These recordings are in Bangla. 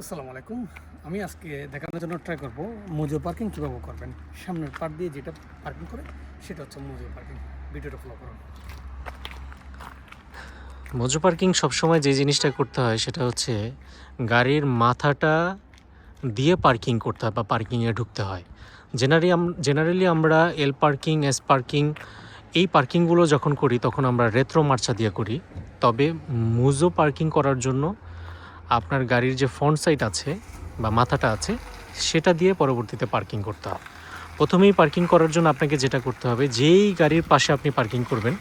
আসসালামু আলাইকুম। আমি আজকে দেখানোর জন্য ট্রাই করব মুজো পার্কিং কীভাবে করবেন। সামনের পার্ট দিয়ে যেটা পার্কিং করে, সেটা হচ্ছে মুজো পার্কিং ভিডিওটা ফলো করুন। মজু পার্কিং সবসময় যে জিনিসটা করতে হয়, সেটা হচ্ছে গাড়ির মাথাটা দিয়ে পার্কিং করতে হয় বা পার্কিংয়ে ঢুকতে হয়। জেনারেলি জেনারেলি আমরা এল পার্কিং এস পার্কিং এই পার্কিংগুলো যখন করি, তখন আমরা রেত্রো মার্চা দিয়ে করি। তবে মুজো পার্কিং করার জন্য আপনার গাড়ির যে ফ্রন্ট সাইড আছে বা মাথাটা আছে, সেটা দিয়ে পরবর্তীতে পার্কিং করতে হবে। প্রথমেই পার্কিং করার জন্য আপনাকে যেটা করতে হবে, যেই গাড়ির পাশে আপনি পার্কিং করবেন,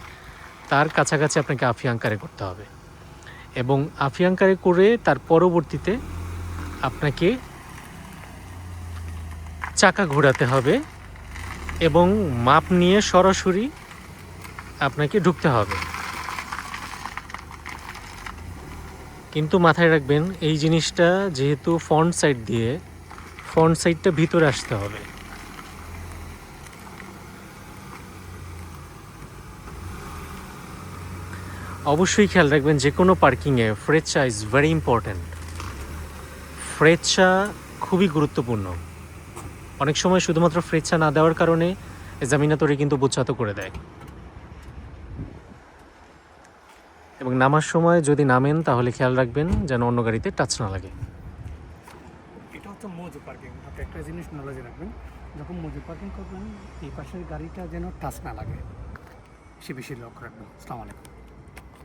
তার কাছাকাছি আপনাকে আফিয়াঙ্কারে করতে হবে। এবং আফিয়াঙ্কারে করে তার পরবর্তীতে আপনাকে চাকা ঘোরাতে হবে এবং মাপ নিয়ে সরাসরি আপনাকে ঢুকতে হবে। কিন্তু মাথায় রাখবেন, এই জিনিসটা যেহেতু ফ্রন্ট সাইড দিয়ে ফ্রন্ট সাইডটা ভিতরে আসতে হবে। অবশ্যই খেয়াল রাখবেন, যে কোনো পার্কিংয়ে ফ্রেচা ইজ ভেরি ইম্পর্ট্যান্ট ফ্রেচা খুবই গুরুত্বপূর্ণ। অনেক সময় শুধুমাত্র ফ্রেচা না দেওয়ার কারণে জামিনাতরি কিন্তু বুচ্ছাত করে দেয়। এবং নামার সময় যদি নামেন, তাহলে খেয়াল রাখবেন যেন অন্য গাড়িতে টাচ না লাগে। এটা হচ্ছে মজু পার্কিং আপনি একটা জিনিস নলেজে রাখবেন, যখন মজু পার্কিং করবেন, এই পাশের গাড়িটা যেন টাচ না লাগে। সে বেশি লক্ষ্য রাখবেন। আসসালামু আলাইকুম।